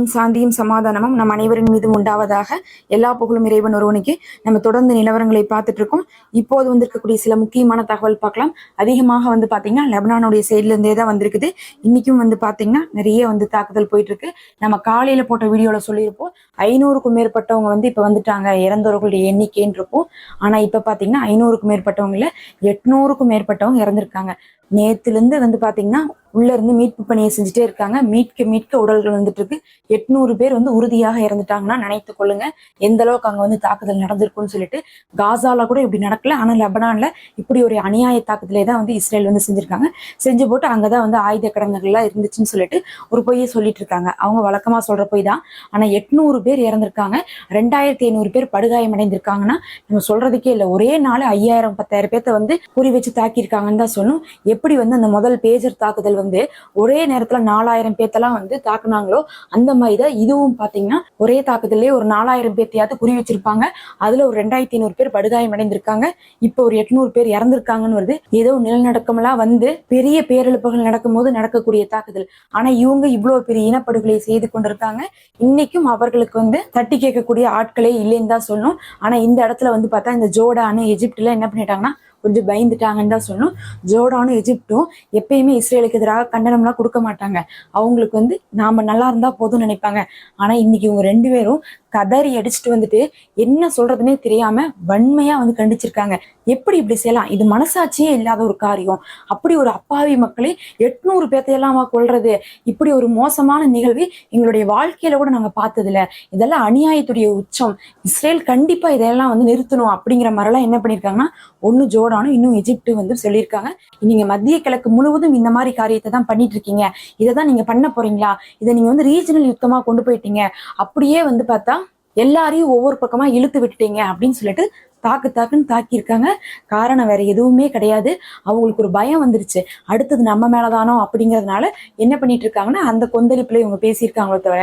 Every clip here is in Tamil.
அல்லாஹ்வின் சாந்தியும் சமாதானமும் நம் அனைவரின் மீதும் உண்டாவதாக எல்லா புகழும் இறைவன் ஒருவனுக்கு நம்ம தொடர்ந்து நிலவரங்களை பார்த்துட்டு இருக்கோம் இப்போது வந்திருக்கக்கூடிய சில முக்கியமான தகவல் பார்க்கலாம். அதிகமாக வந்து பாத்தீங்கன்னா லெபனானுடைய சைட்ல இருந்தே தான் வந்திருக்குது. இன்னைக்கும் வந்து பாத்தீங்கன்னா நிறைய வந்து தாக்குதல் போயிட்டு இருக்கு நம்ம காலையில போட்ட வீடியோல சொல்லியிருப்போம். ஐநூறுக்கும் மேற்பட்டவங்க வந்து இப்ப வந்துட்டாங்க. இறந்தவர்களுடைய எண்ணிக்கைன்னு இருக்கும். ஆனா இப்ப பாத்தீங்கன்னா ஐநூறுக்கும் மேற்பட்டவங்கள எட்நூறுக்கும் மேற்பட்டவங்க இறந்திருக்காங்க. நேத்துல இருந்து வந்து பாத்தீங்கன்னா உள்ள இருந்து மீட்பு பணியை செஞ்சுட்டே இருக்காங்க. மீட்க மீட்க உடல்கள் வந்துட்டு இருக்கு எட்நூறு பேர் வந்து உறுதியாக இறந்துட்டாங்கன்னா நினைத்து கொள்ளுங்க. எந்த அளவுக்கு அங்க வந்து தாக்குதல் நடந்திருக்கும்னு சொல்லிட்டு காசால கூட இப்படி நடக்கல. ஆனா லெபனான்ல இப்படி ஒரு அநியாய தாக்குதலே தான் வந்து இஸ்ரேல் வந்து செஞ்சிருக்காங்க. செஞ்சு போட்டு அங்கதான் வந்து ஆயுத கிடங்குகள்லாம் இருந்துச்சுன்னு சொல்லிட்டு ஒரு பொய்யை சொல்லிட்டு இருக்காங்க. அவங்க வழக்கமா சொல்ற பொய் தான். ஆனா எட்நூறு பேர் இறந்திருக்காங்க. ரெண்டாயிரத்தி ஐநூறு பேர் படுகாயம் அடைந்திருக்காங்கன்னா நம்ம சொல்றதுக்கே இல்லை. ஒரே நாள் ஐயாயிரம் பத்தாயிரம் பேர்த்த வந்து குறி வச்சு தாக்கியிருக்காங்கன்னு தான் சொல்லணும். எப்படி வந்து அந்த முதல் பேஜர் தாக்குதல் வந்து ஒரே நேரத்துல நாலாயிரம் பேர்த்தெல்லாம் வந்து தாக்குனாங்களோ அந்த மாதிரி தான் இதுவும் பாத்தீங்கன்னா ஒரே தாக்குதலே ஒரு நாலாயிரம் பேர்த்தையாவது குறி வச்சிருப்பாங்க. அதுல ஒரு ரெண்டாயிரத்தி ஐநூறு பேர் படுகாயம் அடைந்திருக்காங்க. இப்போ ஒரு எட்நூறு பேர் இறந்திருக்காங்கன்னு வருது. ஏதோ நிலநடுக்கமெல்லாம் வந்து பெரிய பேரிழப்புகள் நடக்கும்போது நடக்கக்கூடிய தாக்குதல். ஆனா இவங்க இவ்வளவு பெரிய இனப்படுகொலை செய்து கொண்டிருக்காங்க. இன்னைக்கும் அவர்களுக்கு வந்து தட்டி கேட்கக்கூடிய ஆட்களே இல்லைன்னு தான் சொல்லணும். ஆனா இந்த இடத்துல வந்து பார்த்தா இந்த ஜோர்டானு எஜிப்ட்ல என்ன பண்ணிட்டாங்கன்னா கொஞ்சம் பயந்துட்டாங்கன்னு தான் சொல்லணும். ஜோர்டானும் எஜிப்டும் எப்பயுமே இஸ்ரேலுக்கு எதிராக கண்டனம்லாம் கொடுக்க மாட்டாங்க. அவங்களுக்கு வந்து நாம நல்லா இருந்தா போதும்னு நினைப்பாங்க. ஆனா இன்னைக்கு இவங்க ரெண்டு பேரும் கதறி அடிச்சுட்டு வந்துட்டு என்ன சொல்றதுன்னே தெரியாம வன்மையா வந்து கண்டிச்சிருக்காங்க. எப்படி இப்படி செய்யலாம்? இது மனசாட்சியே இல்லாத ஒரு காரியம். அப்படி ஒரு அப்பாவி மக்களை எட்நூறு பேத்தையெல்லாமா கொள்றது இப்படி ஒரு மோசமான நிகழ்வு எங்களுடைய வாழ்க்கையில கூட நாங்க பார்த்ததில்ல. இதெல்லாம் அநியாயத்துடைய உச்சம். இஸ்ரேல் கண்டிப்பா இதெல்லாம் வந்து நிறுத்தணும் அப்படிங்கிற மாதிரிலாம் என்ன பண்ணிருக்காங்கன்னா ஒன்னு ஜோர்டானும் இன்னும் எஜிப்ட் வந்து சொல்லியிருக்காங்க. நீங்க மத்திய கிழக்கு முழுவதும் இந்த மாதிரி காரியத்தை தான் பண்ணிட்டு இருக்கீங்க இதை தான் நீங்க பண்ண போறீங்களா? இதை நீங்க வந்து ரீஜனல் யுத்தமா கொண்டு போயிட்டீங்க. அப்படியே வந்து பார்த்தா எல்லாரையும் ஒவ்வொரு பக்கமா இழுத்து விட்டுட்டீங்க அப்படின்னு சொல்லிட்டு தாக்கு தாக்குன்னு தாக்கியிருக்காங்க. காரணம் வேற எதுவுமே கிடையாது. அவங்களுக்கு ஒரு பயம் வந்துருச்சு. அடுத்தது நம்ம மேலதானோ அப்படிங்கறதுனால என்ன பண்ணிட்டு இருக்காங்கன்னா அந்த கொந்தளிப்புல இவங்க பேசியிருக்காங்களோ தவிர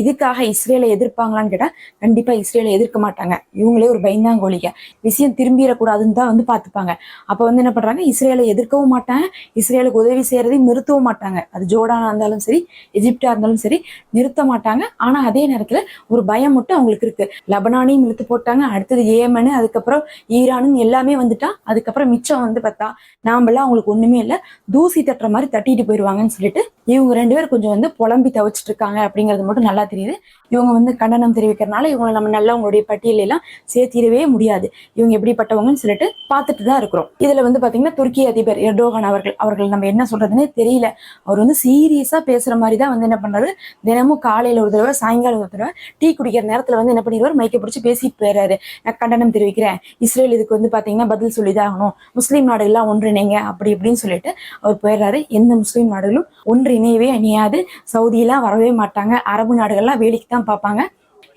இதுக்காக இஸ்ரேலை எதிர்ப்பாங்களான்னு கேட்டா கண்டிப்பா இஸ்ரேலை எதிர்க்க மாட்டாங்க. இவங்களே ஒரு பயந்தாங்கோலிக விஷயம் திரும்பிடக்கூடாதுன்னு தான் வந்து பார்த்துப்பாங்க. அப்ப வந்து என்ன பண்றாங்க? இஸ்ரேலை எதிர்க்கவும் மாட்டாங்க. இஸ்ரேலுக்கு உதவி செய்யறதையும் நிறுத்தவும் மாட்டாங்க. அது ஜோர்டானா இருந்தாலும் சரி எஜிப்டா இருந்தாலும் சரி நிறுத்த மாட்டாங்க. ஆனா அதே நேரத்துல ஒரு பயம் மட்டும் அவங்களுக்கு இருக்கு. லெபனானையும் இழுத்து போட்டாங்க. அடுத்தது ஏமனு அதுக்கப்புறம் ஈரானும் எல்லாமே வந்துட்டா அதுக்கப்புறம் மிச்சம் வந்து பார்த்தா நாமெல்லாம் அவங்களுக்கு ஒண்ணுமே இல்லை தூசி தட்டுற மாதிரி தட்டிட்டு போயிடுவாங்கன்னு சொல்லிட்டு இவங்க ரெண்டு பேரும் கொஞ்சம் வந்து புலம்பி தவிச்சிட்டு இருக்காங்க அப்படிங்கிறது மட்டும் நல்லா தெரியுது. இவங்க வந்து கண்டனம் தெரிவிக்கிறனால இவங்களை நம்ம நல்லவங்களுடைய பட்டியல பட்டியலெல்லாம் சேர்த்திடவே முடியாது. இவங்க எப்படிப்பட்டவங்கன்னு சொல்லிட்டு பார்த்துட்டு தான் இருக்கிறோம். இதுல வந்து பாத்தீங்கன்னா துருக்கி அதிபர் எர்டோகன் அவர்கள் அவர்கள் நம்ம என்ன சொல்றதுன்னே தெரியல. அவர் வந்து சீரியஸா பேசுற மாதிரி தான் வந்து என்ன பண்றாரு? தினமும் காலையில ஒரு தடவை சாயங்காலம் ஒரு தடவை டீ குடிக்கிற நேரத்துல வந்து என்ன பண்ணிடுவார்? மைக்க பிடிச்சி பேசிட்டு போயிடுறாரு. கண்டனம் தெரிவிக்க தெரிவிக்கிறேன் இஸ்ரேல் இதுக்கு வந்து பாத்தீங்கன்னா பதில் சொல்லிதான் ஆகணும் முஸ்லீம் நாடுகள்லாம் ஒன்றிணைங்க அப்படி இப்படின்னு சொல்லிட்டு அவர் போயிடுறாரு. எந்த முஸ்லீம் நாடுகளும் ஒன்று இணையவே அணியாது. சவுதியெல்லாம் வரவே மாட்டாங்க. அரபு நாடுகள்லாம் வேலைக்கு தான் பார்ப்பாங்க.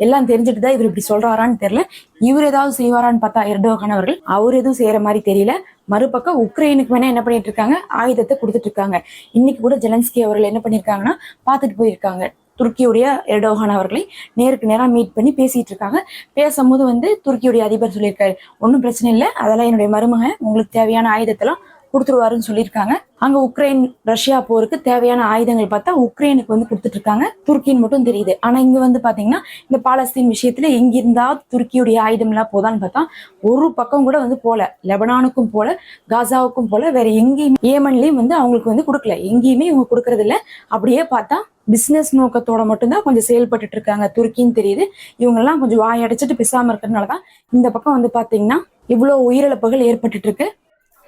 எல்லாம் தெரிஞ்சுட்டு தான் இவர் இப்படி சொல்றாரான்னு தெரியல. இவர் ஏதாவது செய்வாரான்னு பார்த்தா எர்டோகன் அவர்கள் அவர் எதுவும் செய்யற மாதிரி தெரியல. மறுபக்கம் உக்ரைனுக்கு வேணா என்ன பண்ணிட்டு இருக்காங்க? ஆயுதத்தை கொடுத்துட்டு இருக்காங்க. இன்னைக்கு கூட ஜெலன்ஸ்கி அவர்கள் என்ன பண்ணிருக்காங்கன்னா பார்த்துட்டு போயிருக்காங்க. துருக்கியுடைய எர்டோகான் அவர்களை நேருக்கு நேராக மீட் பண்ணி பேசிட்டு இருக்காங்க. பேசும்போது வந்து துருக்கியுடைய அதிபர் சொல்லியிருக்காரு ஒன்றும் பிரச்சனை இல்லை அதெல்லாம் என்னுடைய மருமகன் உங்களுக்கு தேவையான ஆயுதத்தெல்லாம் கொடுத்துருவாருன்னு சொல்லியிருக்காங்க. அங்க உக்ரைன் ரஷ்யா போருக்கு தேவையான ஆயுதங்கள் பார்த்தா உக்ரைனுக்கு வந்து கொடுத்துட்டு இருக்காங்க. துருக்கின்னு மட்டும் தெரியுது. ஆனா இங்க வந்து பாத்தீங்கன்னா இந்த பாலஸ்தீன் விஷயத்துல எங்கிருந்தா துருக்கியுடைய ஆயுதம் எல்லாம் போதான்னு பார்த்தா ஒரு பக்கம் கூட வந்து போல. லெபனானுக்கும் போல காசாவுக்கும் போல வேற எங்கேயுமே ஏமன்லயும் வந்து அவங்களுக்கு வந்து கொடுக்கல. எங்கேயுமே இவங்க கொடுக்கறது இல்ல அப்படியே பார்த்தா பிசினஸ் நோக்கத்தோட மட்டும்தான் கொஞ்சம் செயல்பட்டுட்டு இருக்காங்க. துருக்கின்னு தெரியுது. இவங்க எல்லாம் கொஞ்சம் வாய் அடைச்சிட்டு பேசாம இருக்கிறதுனாலதான் இந்த பக்கம் வந்து பாத்தீங்கன்னா இவ்வளவு உயிரிழப்புகள் ஏற்பட்டுட்டு இருக்கு.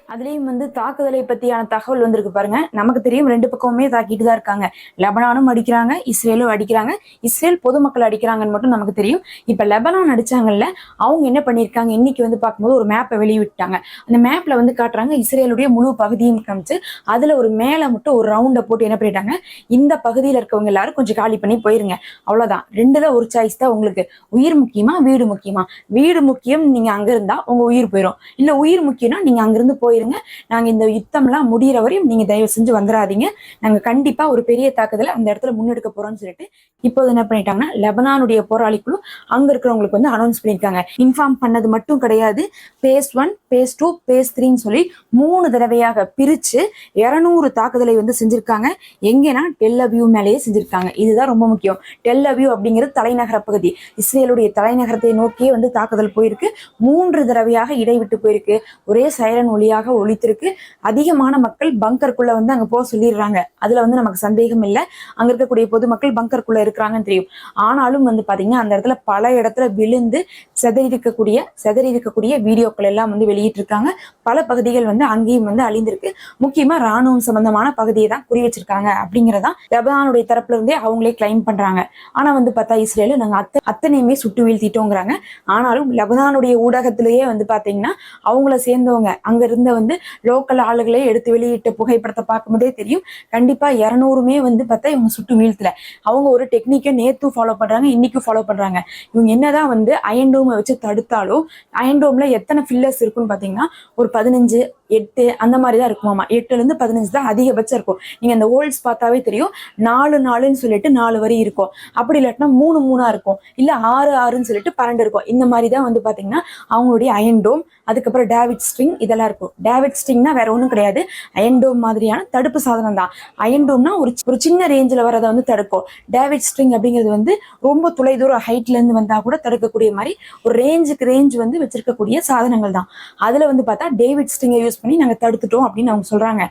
அதுலயும் வந்து தாக்குதலை பத்தியான தகவல் வந்திருக்கு பாருங்க. நமக்கு தெரியும் ரெண்டு பக்கமுமே தாக்கிட்டு தான் இருக்காங்க. லெபனானும் அடிக்கிறாங்க இஸ்ரேலும் அடிக்கிறாங்க. இஸ்ரேல் பொதுமக்கள் அடிக்கிறாங்கன்னு மட்டும் நமக்கு தெரியும். இப்ப லெபனான் அடிச்சாங்கல்ல அவங்க என்ன பண்ணிருக்காங்க இன்னைக்கு வந்து பார்க்கும்போது ஒரு மேப்பை வெளியிட்டாங்க. அந்த மேப்ல வந்து காட்டுறாங்க இஸ்ரேலுடைய முழு பகுதியும் காமிச்சு அதுல ஒரு மேல மட்டும் ஒரு ரவுண்டை போட்டு என்ன பண்ணிட்டாங்க? இந்த பகுதியில் இருக்கவங்க எல்லாரும் கொஞ்சம் காலி பண்ணி போயிருங்க. அவ்வளவுதான். ரெண்டுல ஒரு சாய்ஸ் தான் உங்களுக்கு. உயிர் முக்கியமா வீடு முக்கியமா? வீடு முக்கியம் நீங்க அங்க இருந்தா உங்க உயிர் போயிடும் இல்ல உயிர் முக்கியம்னா நீங்க அங்கிருந்து போய் போயிருங்க. நாங்க இந்த யுத்தம்லாம் முடிகிற வரையும் நீங்க தயவு செஞ்சு வந்துடாதீங்க நாங்க கண்டிப்பா ஒரு பெரிய தாக்குதலை அந்த இடத்துல முன்னெடுக்க போறோம்னு சொல்லிட்டு இப்போது என்ன பண்ணிட்டாங்கன்னா லெபனானுடைய போராளிக்குழு அங்க இருக்கிறவங்களுக்கு வந்து அனௌன்ஸ் பண்ணியிருக்காங்க. இன்ஃபார்ம் பண்ணது மட்டும் கிடையாது. Phase one phase two phase த்ரீன்னு சொல்லி மூணு தடவையாக பிரிச்சு இருநூறு தாக்குதலை வந்து செஞ்சிருக்காங்க. எங்கன்னா டெல் அவியூ மேலேயே செஞ்சிருக்காங்க. இதுதான் ரொம்ப முக்கியம். டெல் அவியூ அப்படிங்கிறது தலைநகர பகுதி. இஸ்ரேலுடைய தலைநகரத்தை நோக்கியே வந்து தாக்குதல் போயிருக்கு. மூன்று தடவையாக இடைவிட்டு போயிருக்கு. ஒரே சைரன் ஒளியாக ஒழித்திருக்கு. அதிகமான மக்கள் பங்கருக்குள்ள வந்து அங்க போக சொல்லிடுறாங்க. அதுல வந்து நமக்கு சந்தேகம் இல்லை. அங்க இருக்கக்கூடிய பொதுமக்கள் பங்கருக்குள்ள இருக்கிறாங்கன்னு தெரியும். ஆனாலும் வந்து பாத்தீங்கன்னா அந்த இடத்துல பல இடத்துல விழுந்து செதறி இருக்கக்கூடிய செதறி இருக்கக்கூடிய வீடியோக்கள் எல்லாம் வந்து வெளியிட்டு இருக்காங்க பல பகுதிகள் வந்து அங்கேயும் வந்து அழிந்திருக்கு. முக்கியமா ராணுவம் சம்பந்தமான பகுதியை தான் குறி வச்சிருக்காங்க அப்படிங்கறதா லெபனானுடைய தரப்புல இருந்தே அவங்களே கிளைம் பண்றாங்க. ஆனா வந்து பார்த்தா இஸ்ரேல நாங்க அத்த அத்தனையுமே சுட்டு வீழ்த்திட்டோங்கிறாங்க. ஆனாலும் லெபனானுடைய ஊடகத்திலேயே வந்து பாத்தீங்கன்னா அவங்கள சேர்ந்தவங்க அங்க இருந்த வந்து லோக்கல் ஆளுகளே எடுத்து வெளியிட்ட புகைப்படத்தை பார்க்கும்போதே தெரியும். கண்டிப்பா இரநூறுமே வந்து பார்த்தா இவங்க சுட்டு வீழ்த்துல. அவங்க ஒரு டெக்னிக்கை நேத்து ஃபாலோ பண்றாங்க இன்னைக்கும் ஃபாலோ பண்றாங்க. இவங்க என்னதான் வந்து அயன்டோமை வச்சு தடுத்தாலும் அயன்டோம்ல எத்தனை ஃபில்லர்ஸ் இருக்குன்னு பாத்தீங்கன்னா ஒரு பதினஞ்சு எட்டு அந்த மாதிரி தான் இருக்குமாமா எட்டுல இருந்து பதினஞ்சு தான் அதிகபட்சம் இருக்கும். நீங்க அந்த ஹோல்ஸ் பார்த்தாவே தெரியும். நாலு நாலுன்னு சொல்லிட்டு நாலு வரி இருக்கும். அப்படி இல்லாட்டினா மூணு மூணா இருக்கும். இல்ல ஆறு ஆறுன்னு சொல்லிட்டு பன்னெண்டு இருக்கும். இந்த மாதிரி தான் வந்து பாத்தீங்கன்னா அவங்களுடைய அயன்டோம் அதுக்கப்புறம் டேவிட் ஸ்ட்ரிங் இதெல்லாம் இருக்கும். டேவிட் ஸ்ட்ரிங்னா வேற ஒன்றும் கிடையாது. அயன்டோம் மாதிரியான தடுப்பு சாதனம் தான். அயன்டோம்னா ஒரு ஒரு சின்ன ரேஞ்சில் வரதை வந்து தடுக்கும். டேவிட் ஸ்ட்ரிங் அப்படிங்கிறது வந்து ரொம்ப தொலைதூர ஹைட்லேருந்து வந்தால் கூட தடுக்கக்கூடிய மாதிரி ஒரு ரேஞ்சுக்கு ரேஞ்ச் வந்து வச்சிருக்கக்கூடிய சாதனங்கள் தான். அதில் வந்து பார்த்தா டேவிட் ஸ்ட்ரிங்கை யூஸ் பண்ணி நாங்கள் தடுத்துட்டோம் அப்படின்னு அவங்க சொல்கிறாங்க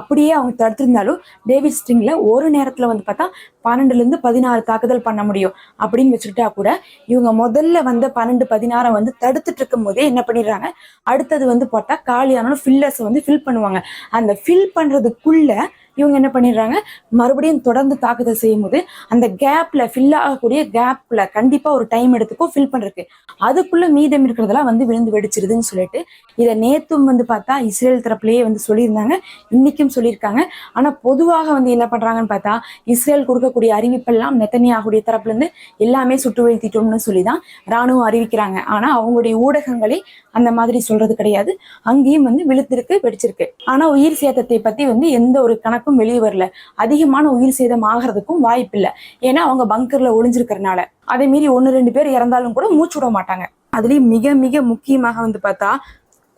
அப்படியே அவங்க தடுத்திருந்தாலும் டேவிட் ஸ்ட்ரிங்கில் ஒரு நேரத்தில் வந்து பார்த்தா பன்னெண்டுலேருந்து பதினாறு தாக்குதல் பண்ண முடியும் அப்படின்னு வச்சுக்கிட்டா கூட இவங்க முதல்ல வந்த பன்னெண்டு பதினாறை வந்து தடுத்துட்டு இருக்கும் போதே என்ன பண்ணிடுறாங்க? அடுத்தது வந்து பார்த்தா காலியான ஃபில்லர்ஸ் வந்து ஃபில் பண்ணுவாங்க. அந்த ஃபில் பண்றதுக்குள்ள இவங்க என்ன பண்ணிடுறாங்க? மறுபடியும் தொடர்ந்து தாக்குதல் செய்யும் போது அந்த கேப்ல ஃபில் ஆகக்கூடிய கேப்ல கண்டிப்பா ஒரு டைம் எடுத்துக்கும் ஃபில் பண்றதுக்கு. அதுக்குள்ள மீதம் இருக்கிறதெல்லாம் வந்து விழுந்து வெடிச்சிருதுன்னு சொல்லிட்டு இதை நேத்தும் வந்து பார்த்தா இஸ்ரேல் தரப்புலயே வந்து சொல்லியிருந்தாங்க. இன்னைக்கும் சொல்லியிருக்காங்க. ஆனா பொதுவாக வந்து என்ன பண்றாங்கன்னு பார்த்தா இஸ்ரேல் கொடுக்கக்கூடிய அறிவிப்பெல்லாம் நெத்தனியாகுடைய தரப்புல இருந்து எல்லாமே சுட்டு வீழ்த்திட்டோம்னு சொல்லி தான் ராணுவம் அறிவிக்கிறாங்க. ஆனா அவங்களுடைய ஊடகங்களே அந்த மாதிரி சொல்றது கிடையாது. அங்கேயும் வந்து விழுத்திருக்கு வெடிச்சிருக்கு. ஆனா உயிர் சேதத்தை பத்தி வந்து எந்த ஒரு கணக்கு யாருக்கும் வெளியே வரல. அதிகமான உயிர் சேதம் ஆகிறதுக்கும் வாய்ப்பில்லை. ஏன்னா அவங்க பங்கர்ல ஒளிஞ்சிருக்கிறனால. அதே மீறி ஒன்னு ரெண்டு பேர் இறந்தாலும் கூட மூச்சு விட மாட்டாங்க. அதுலயும் மிக மிக முக்கியமாக வந்து பார்த்தா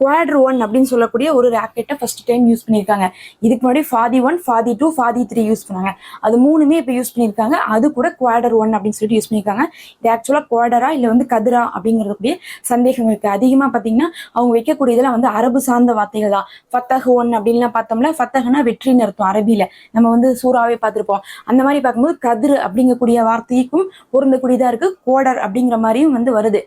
குவாட்ரு ஒன் அப்படின்னு சொல்லக்கூடிய ஒரு ராக்கெட்டை ஃபர்ஸ்ட் டைம் யூஸ் பண்ணியிருக்காங்க. இதுக்கு முன்னாடி ஃபாதி ஒன் ஃபாதி டூ ஃபாதி த்ரீ யூஸ் பண்ணாங்க. அது மூணுமே இப்போ யூஸ் பண்ணியிருக்காங்க. அது கூட குவாடர் ஒன் அப்படின்னு சொல்லிட்டு யூஸ் பண்ணியிருக்காங்க. இது ஆக்சுவலாக குவாடரா இல்லை வந்து கதிரா அப்படிங்கிறதுக்கூடிய சந்தேகம் இருக்கு. அதிகமாக பார்த்தீங்கன்னா அவங்க வைக்கக்கூடியதெல்லாம் வந்து அரபு சார்ந்த வார்த்தைகள் தான். ஃபத்தஹ் ஒன் அப்படின்லாம் பார்த்தோம்ல ஃபத்தஹ்னா வெற்றின்னு அர்த்தம் அரபியில். நம்ம வந்து சூறாவே பார்த்துருப்போம். அந்த மாதிரி பார்க்கும்போது கதிர் அப்படிங்கக்கூடிய வார்த்தைக்கும் பொருந்தக்கூடியதாக இருக்கு. கோடர் அப்படிங்கிற மாதிரியும் வந்து வருது.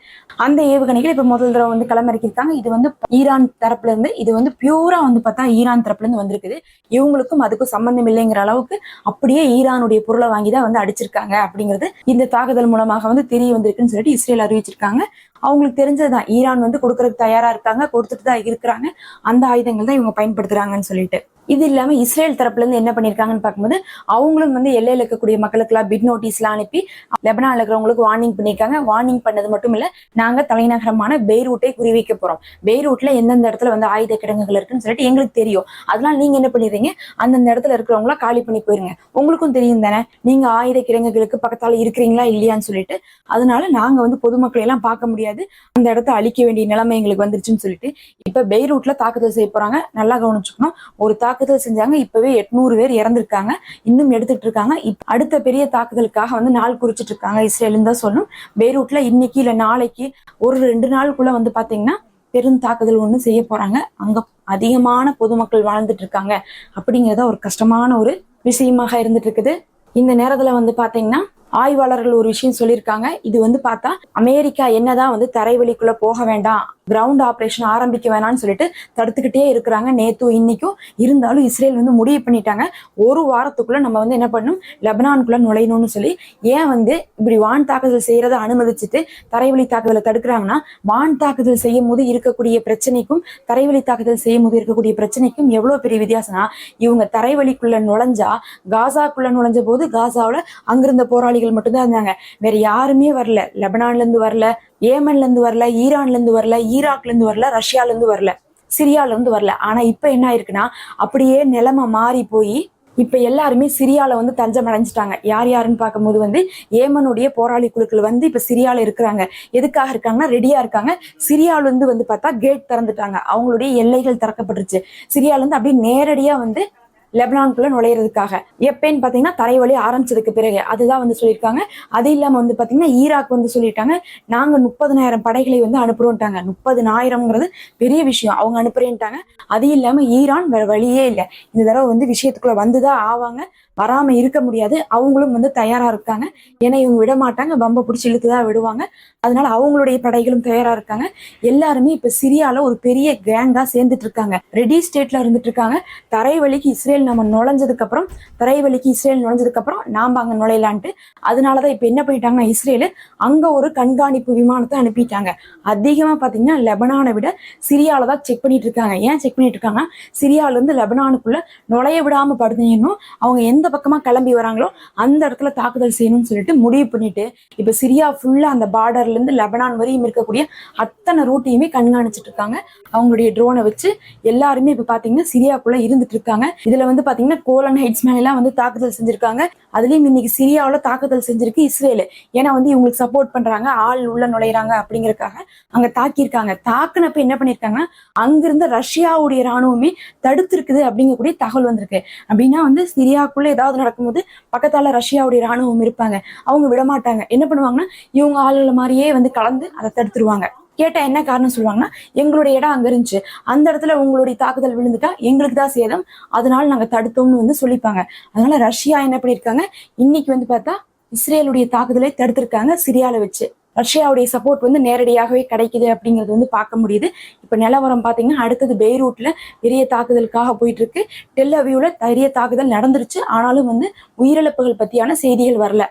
அந்த ஏவுகணைகள் இப்போ முதல் தடவை வந்து களமிறக்கியிருக்காங்க. இது வந்து ஈரான் தரப்புல இருந்து இது வந்து பியூரா வந்து பார்த்தா ஈரான் தரப்புல இருந்து வந்திருக்குது. இவங்களுக்கும் அதுக்கும் சம்பந்தம் இல்லைங்கிற அளவுக்கு அப்படியே ஈரானுடைய பொருளை வாங்கி தான் வந்து அடிச்சிருக்காங்க அப்படிங்கிறது இந்த தாக்குதல் மூலமாக வந்து தெரிய வந்திருக்குன்னு சொல்லிட்டு இஸ்ரேல் அறிவிச்சிருக்காங்க. அவங்களுக்கு தெரிஞ்சதுதான் ஈரான் வந்து கொடுக்கறதுக்கு தயாரா இருக்காங்க கொடுத்துட்டு தான் இருக்கிறாங்க. அந்த ஆயுதங்கள் தான் இவங்க பயன்படுத்துறாங்கன்னு சொல்லிட்டு. இது இல்லாம இஸ்ரேல் தரப்புல இருந்து என்ன பண்ணிருக்காங்கன்னு பார்க்கும்போது அவங்களும் வந்து எல்லையில இருக்கக்கூடிய மக்களுக்கெல்லாம் பிட் நோட்டீஸ்லாம் அனுப்பி லெபனான்ல இருக்கிறவங்களுக்கு வார்னிங் பண்ணியிருக்காங்க வார்னிங் பண்ணது மட்டும் இல்ல நாங்க தலைநகரமான பெய்ரூட்டை குறிவைக்க போறோம். பெய்ரூட்ல எந்தெந்த இடத்துல வந்து ஆயுத கிடங்குகள் இருக்குன்னு சொல்லிட்டு எங்களுக்கு தெரியும். அதனால நீங்க என்ன பண்ணிடுறீங்க? அந்தந்த இடத்துல இருக்கிறவங்கள காலி பண்ணி போயிருங்க. உங்களுக்கும் தெரியும் தானே? நீங்க ஆயுத கிடங்குகளுக்கு பக்கத்தால இருக்கிறீங்களா இல்லையான்னு சொல்லிட்டு. அதனால நாங்க வந்து பொதுமக்களை எல்லாம் பார்க்க முடியாது. அந்த இடத்த அழிக்க வேண்டிய நிலைமை எங்களுக்கு வந்துருச்சுன்னு சொல்லிட்டு இப்ப பெய்ரூட்ல தாக்குதல் செய்ய போறாங்க. நல்லா கவனிச்சுக்கணும். ஒரு தாக்குதல் செஞ்சாங்க. இப்பவே எட்நூறு பேர் இறந்திருக்காங்க. இன்னும் எடுத்துட்டு இருக்காங்க அடுத்த பெரிய தாக்குதலுக்காக வந்து நாள் குறிச்சிட்டு இருக்காங்க இஸ்ரேலுன்னு தான் சொல்லணும். பெய்ரூட்ல இன்னைக்கு இல்ல நாளைக்கு ஒரு ரெண்டு நாளுக்குள்ள வந்து பாத்தீங்கன்னா பெரும் தாக்குதல் ஒண்ணு செய்ய போறாங்க. அங்க அதிகமான பொதுமக்கள் வாழ்ந்துட்டு இருக்காங்க அப்படிங்கறத ஒரு கஷ்டமான ஒரு விஷயமாக இருந்துட்டு இருக்குது இந்த நேரத்துல வந்து பாத்தீங்கன்னா ஆய்வாளர்கள் ஒரு விஷயம் சொல்லியிருக்காங்க இது வந்து பார்த்தா அமெரிக்கா என்னதான் வந்து தரைவெளிக்குள்ள போக வேண்டாம். கிரவுண்ட் ஆப்ரேஷன் ஆரம்பிக்க வேணாம்னு சொல்லிட்டு தடுத்துக்கிட்டே இருக்கிறாங்க. நேத்து இன்னைக்கும் இருந்தாலும் இஸ்ரேல் வந்து முடிவு பண்ணிட்டாங்க. ஒரு வாரத்துக்குள்ள நம்ம வந்து என்ன பண்ணணும்? லெபனானுக்குள்ள நுழையணும்னு சொல்லி ஏன் வந்து இப்படி வான் தாக்குதல் செய்யறத அனுமதிச்சுட்டு தரைவழி தாக்குதலை தடுக்கிறாங்கன்னா வான் தாக்குதல் செய்யும் போது இருக்கக்கூடிய பிரச்சனைக்கும் தரைவழி தாக்குதல் செய்யும் போது இருக்கக்கூடிய பிரச்சனைக்கும் எவ்வளவு பெரிய வித்தியாசம்னா இவங்க தரைவழிக்குள்ள நுழைஞ்சா காசாக்குள்ள நுழைஞ்ச போது காசாவில் அங்கிருந்த போராளிகள் மட்டும்தான் இருந்தாங்க. வேற யாருமே வரல. லெபனான்ல இருந்து வரல. ஏமன்ல இருந்து வரல ஈரான்ல இருந்து வரல ஈராக்ல இருந்து வரல ரஷ்யால இருந்து வரல சிரியால இருந்து வரல. ஆனா இப்ப என்ன ஆயிருக்குன்னா அப்படியே நிலைமை மாறி போய் இப்ப எல்லாருமே சிரியால வந்து தஞ்சம் அடைஞ்சிட்டாங்க. யார் யாருன்னு பார்க்கும்போது வந்து ஏமனுடைய போராளி குழுக்கள் வந்து இப்ப சிரியால இருக்கிறாங்க. எதுக்காக இருக்காங்கன்னா ரெடியா இருக்காங்க. சிரியால இருந்து வந்து பார்த்தா கேட் திறந்துட்டாங்க. அவங்களுடைய எல்லைகள் திறக்கப்பட்டுருச்சு. சிரியால இருந்து அப்படியே நேரடியா வந்து லெபனானுக்குள்ள நுழையிறதுக்காக. எப்பேன்னு பாத்தீங்கன்னா தரைவழி ஆரம்பிச்சதுக்கு பிறகு. அதுதான் வந்து சொல்லியிருக்காங்க. அது இல்லாம வந்து பாத்தீங்கன்னா ஈராக் வந்து சொல்லிட்டாங்க நாங்க முப்பதனாயிரம் படைகளை வந்து அனுப்புறோம்ட்டாங்க. முப்பதுனாயிரம்ங்கிறது பெரிய விஷயம். அவங்க அனுப்புறேன்ட்டாங்க. அது இல்லாம ஈரான் வேற வழியே இல்லை. இந்த தடவை வந்து விஷயத்துக்குள்ள வந்துதான் ஆவாங்க. வராம இருக்க முடியாது. அவங்களும் வந்து தயாரா இருக்காங்க. ஏன்னா இவங்க விட மாட்டாங்க பம்ப பிடிச்சி இழுத்துதான் விடுவாங்க. அதனால அவங்களுடைய படைகளும் தயாரா இருக்காங்க. எல்லாருமே இப்ப சிரியால ஒரு பெரிய கேங்கா சேர்ந்துட்டு இருக்காங்க. ரெடி ஸ்டேட்ல இருந்துட்டு இருக்காங்க. தரைவழிக்கு இஸ்ரேல் இஸ்ரேல் நம்ம நுழைஞ்சதுக்கு அப்புறம் தரைவழிக்கு இஸ்ரேல் நுழைஞ்சதுக்கு அப்புறம் நாம அங்க நுழையலான்ட்டு அதனாலதான் இப்ப என்ன பண்ணிட்டாங்கன்னா இஸ்ரேலு அங்க ஒரு கண்காணிப்பு விமானத்தை அனுப்பிட்டாங்க. அதிகமா பாத்தீங்கன்னா லெபனானை விட சிரியால தான் செக் பண்ணிட்டு இருக்காங்க. ஏன் செக் பண்ணிட்டு இருக்காங்கன்னா சிரியால இருந்து லெபனானுக்குள்ள நுழைய விடாம படுத்தீங்கன்னு அவங்க எந்த பக்கமா கிளம்பி வராங்களோ அந்த இடத்துல தாக்குதல் செய்யணும்னு சொல்லிட்டு முடிவு பண்ணிட்டு இப்ப சிரியா ஃபுல்லா அந்த பார்டர்ல இருந்து லெபனான் வரையும் இருக்கக்கூடிய அத்தனை ரூட்டையுமே கண்காணிச்சிட்டு இருக்காங்க. அவங்களுடைய ட்ரோனை வச்சு எல்லாருமே இப்ப பாத்தீங்கன்னா சிரியாக்குள்ள இருந்துட்டு இருக்காங்க. இதுல வந்து பாத்தீங்கன்னா கோலன் ஹைட்ஸ் மேலாம் வந்து தாக்குதல் செஞ்சிருக்காங்க. அதுலயும் இன்னைக்கு சிரியாவில தாக்குதல் செஞ்சிருக்கு இஸ்ரேல். ஏன்னா வந்து இவங்களுக்கு சப்போர்ட் பண்றாங்க ஆள் உள்ள நுழையிறாங்க அப்படிங்கறதுக்காக அங்க தாக்கியிருக்காங்க. தாக்குனப்ப என்ன பண்ணிருக்காங்கன்னா அங்கிருந்த ரஷ்யாவுடைய ராணுவமே தடுத்திருக்குது அப்படிங்கக்கூடிய தகவல் வந்திருக்கு. அப்படின்னா வந்து சிரியாக்குள்ள ஏதாவது நடக்கும்போது பக்கத்தால ரஷ்யாவுடைய ராணுவம் இருப்பாங்க. அவங்க விடமாட்டாங்க. என்ன பண்ணுவாங்கன்னா இவங்க ஆளுಗಳ மாதிரியே வந்து கலந்து அதை தடுத்துருவாங்க. கேட்டா என்ன காரணம் சொல்லுவாங்கன்னா எங்களுடைய இடம் அங்க இருந்துச்சு. அந்த இடத்துல உங்களுடைய தாக்குதல் விழுந்துட்டா எங்களுக்கு தான் சேதம். அதனால நாங்க தடுத்தோம்னு வந்து சொல்லிப்பாங்க. அதனால ரஷ்யா என்ன பண்ணிருக்காங்க இன்னைக்கு வந்து பார்த்தா இஸ்ரேலுடைய தாக்குதலை தடுத்திருக்காங்க சிரியால வச்சு. ரஷ்யாவுடைய சப்போர்ட் வந்து நேரடியாகவே கிடைக்குது அப்படிங்கிறது வந்து பார்க்க முடியுது. இப்ப நிலவரம் பாத்தீங்கன்னா அடுத்தது பெய்ரூட்ல பெரிய தாக்குதலுக்காக போயிட்டு இருக்கு டெல் பெரிய தாக்குதல் நடந்துருச்சு. ஆனாலும் வந்து உயிரிழப்புகள் பத்தியான செய்திகள் வரல.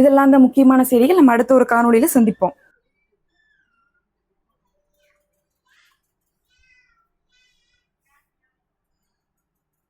இதெல்லாம் தான் முக்கியமான செய்திகள். நம்ம அடுத்த ஒரு காணொளியில சந்திப்போம்.